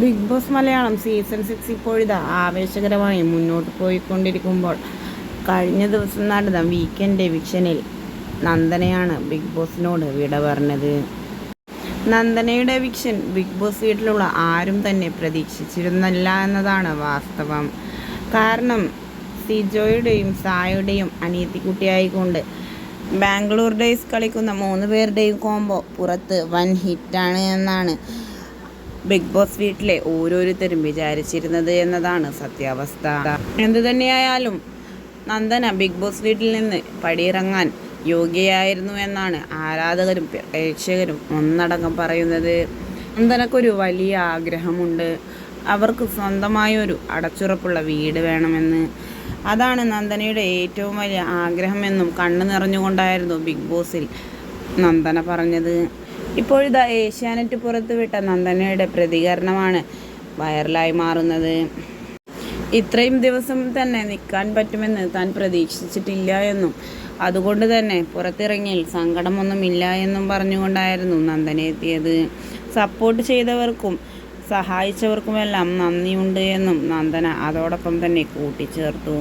Bigg Boss Malayalam season six ഇപ്പോഴിതാ ആവേശകരമായി മുന്നോട്ട് പോയിക്കൊണ്ടിരിക്കുമ്പോൾ കഴിഞ്ഞ ദിവസം നടന്ന വീക്കെൻഡ് എവിക്ഷനിൽ നന്ദനയാണ് ബിഗ് ബോസിനോട് വിട പറഞ്ഞത്. നന്ദനയുടെ എവിക്ഷൻ ബിഗ് ബോസ് വീട്ടിലുള്ള ആരും തന്നെ പ്രതീക്ഷിച്ചിരുന്നില്ല എന്നതാണ് വാസ്തവം. കാരണം സിജോയുടെയും സായുടെയും അനിയത്തിക്കുട്ടിയായിക്കൊണ്ട് ബാംഗ്ലൂർ ഡേയ്സ് കളിക്കുന്ന മൂന്ന് പേരുടെയും കോംബോ പുറത്ത് വൻ ഹിറ്റാണ് എന്നാണ് ബിഗ് ബോസ് വീട്ടിലെ ഓരോരുത്തരും വിചാരിച്ചിരുന്നത് എന്നതാണ് സത്യാവസ്ഥ. എന്തു തന്നെയായാലും നന്ദന ബിഗ് ബോസ് വീട്ടിൽ നിന്ന് പടിയിറങ്ങാൻ യോഗ്യയായിരുന്നു എന്നാണ് ആരാധകരും പ്രേക്ഷകരും ഒന്നടങ്കം പറയുന്നത്. നന്ദനക്കൊരു വലിയ ആഗ്രഹമുണ്ട്. അവർക്ക് സ്വന്തമായൊരു അടച്ചുറപ്പുള്ള വീട് വേണമെന്ന്. അതാണ് നന്ദനയുടെ ഏറ്റവും വലിയ ആഗ്രഹമെന്നും കണ്ണു നിറഞ്ഞുകൊണ്ടായിരുന്നു ബിഗ് ബോസിൽ നന്ദന പറഞ്ഞത്. ഇപ്പോഴിതാ ഏഷ്യാനെറ്റ് പുറത്തുവിട്ട നന്ദനയുടെ പ്രതികരണമാണ്. വൈറലായി മാറുന്നത്. ഇത്രയും ദിവസം തന്നെ നിൽക്കാൻ പറ്റുമെന്ന് താൻ പ്രതീക്ഷിച്ചിട്ടില്ല എന്നും. അതുകൊണ്ട് തന്നെ പുറത്തിറങ്ങിയിൽ സങ്കടമൊന്നുമില്ല എന്നും പറഞ്ഞുകൊണ്ടായിരുന്നു നന്ദന എത്തിയത്. സപ്പോർട്ട് ചെയ്തവർക്കും സഹായിച്ചവർക്കുമെല്ലാം നന്ദിയുണ്ട് എന്നും നന്ദന അതോടൊപ്പം തന്നെ കൂട്ടിച്ചേർത്തു.